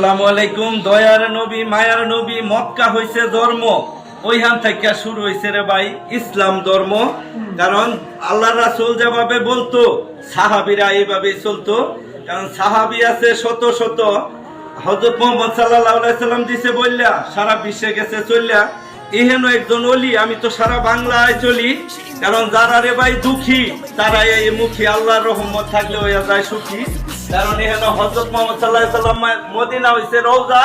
আসসালামু আলাইকুম, দয়ার নবী, মায়ার নবী, মক্কা হইছে ধর্ম। ওইখান থেকে শুরু রে ভাই, ইসলাম ধর্ম। কারণ আল্লাহ রাসূল যেভাবে বলতো, সাহাবীরা এইভাবে চলতো। কারণ সাহাবী আছে শত শত। হযরত মুহাম্মদ আলাইহি দিছে বললা, সারা বিশ্বে গেছে চললা। এহেন একজন অলি, আমি তো সারা বাংলায় চলি। কারণ যারা রে ভাই দুঃখী তারা এই মুখী আল্লাহর রহমত থাকলে হইয়া যায় সুখী। কারণ এহেন হজরত মোহাম্মদ সাল্লাহ সাল্লাম মদিনা হইছে রৌজা,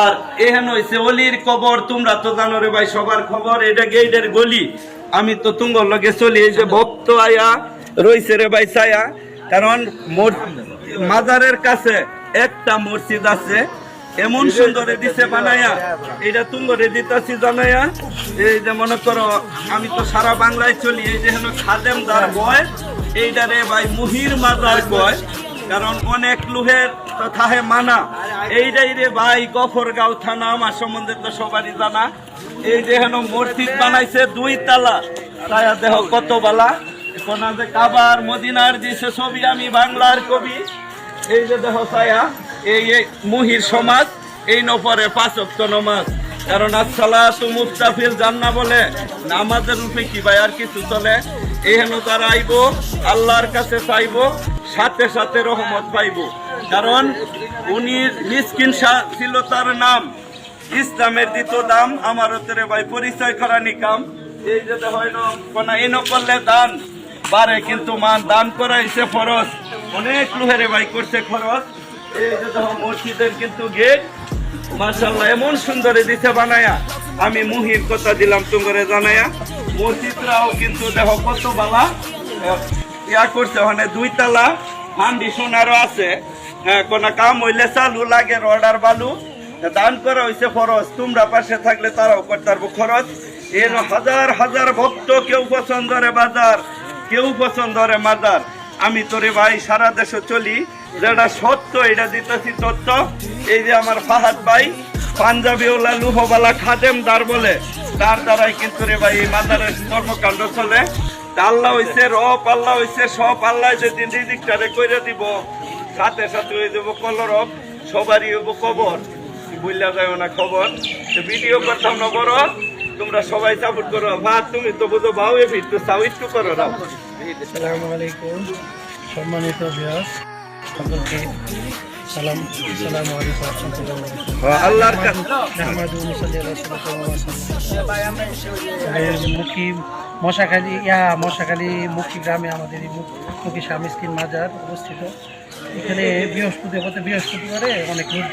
আর এহেন হইছে অলির কবর। তোমরা তো জানো রে ভাই, সবার খবর, এটা গেইডের গলি। আমি তো তুঙ্গর লগে চলি, এই যে ভক্ত আয়া রইছে রে ভাই ছায়া। কারণ মাজারের কাছে একটা মসজিদ আছে, এমন সুন্দরে দিছে বানায়া। এটা তুঙ্গরে দিতাছি জানায়া। এই যে মনে করো, আমি তো সারা বাংলায় চলি, এই যে হেন খাদেম দার বয় এইটারে ভাই মুহির মাজার বয়। কারণ অনেক লোহের তো থাহে মানা। এইটাই রে ভাই গফরগাঁও থানা, আমার সম্বন্ধে তো সবারই জানা। এই যে হেন মসজিদ বানাইছে দুই তালা। তাই দেহ কত বালা। কোনা যে কাবার মদিনার দিছে ছবি আমি বাংলার কবি, এই যে দেহ ছায়া, এই এই মুহির সমাজ, এই নপরে পাঁচ অক্ট নমাজ। কারণ আসসালাতু মুস্তাফিল জান্না বলে, নামাজের রূপে কি ভাই আর কিছু চলে? এহেন তারা আইব, আল্লাহর কাছে চাইব সাথে সাথে রহমত পাইব। কারণ উনি মিসকিন ছিল তার নাম। ইসলামের দ্বিতীয় দাম আমার হতে ভাই পরিচয় করা নিকাম। এই যে হয় কোনা এন করলে দান। পারে কিন্তু মান দান করা হয়েছে ফরজ। অনেক লোহেরে ভাই করছে খরচ এই যে মসজিদের কিন্তু গেট। মার্শাল্লাহ এমন সুন্দরে দিতে বানায়া। আমি মুহির কথা দিলাম তোমারে জানায়া। মসজিদরাও কিন্তু দেখো কত বালা। ইয়া করছে মানে দুই তালা হান্ডি সোনারও আছে। হ্যাঁ কোন কাম হইলে চালু লাগে অর্ডার বালু। দান করা হয়েছে খরচ তোমরা পাশে থাকলে তারাও করতে পারব খরচ এর হাজার হাজার ভক্ত কেউ পছন্দ রে বাজার, কেউ পছন্দ রে মাজার। আমি তোরে ভাই, সারা দেশে চলি, যেটা সত্য, এটা দিতেছি তথ্য। এই যে আমার ফাহাদ ভাই পাঞ্জাবি ওলা লুহবালা, খাদেম দার বলে, তার দ্বারাই কিন্তু রে ভাই এই মাজারের কর্মকাণ্ড চলে। আল্লাহ হইছে রব আল্লাহ হইছে সব। আল্লাহ যেদিন রিদিকটারে কইরে দিব সাথে সাথে হয়ে যাব কলরব সবারই হইব কবর। বুঝলা যায় না খবর। ভিডিও করতাম না বড় তোমরা সবাই সাপোর্ট করো। ভাত তুমি তো বুঝো ভাও এ ভিড় তো চাও একটু করো না। আসসালামু আলাইকুম। সম্মানিত বিয়াস সকলকে সালাম সালাম আলাইকুম। রহমতুল্লাহ আল্লাহর কাছে। মুখী মশাখালী, ইয়া, মশাখালী মুখী গ্রামে আমাদের এই মুখী স্বামী স্কিন মাজার অবস্থিত। এখানে বৃহস্পতি হতে বৃহস্পতিবারে অনেক লোকজন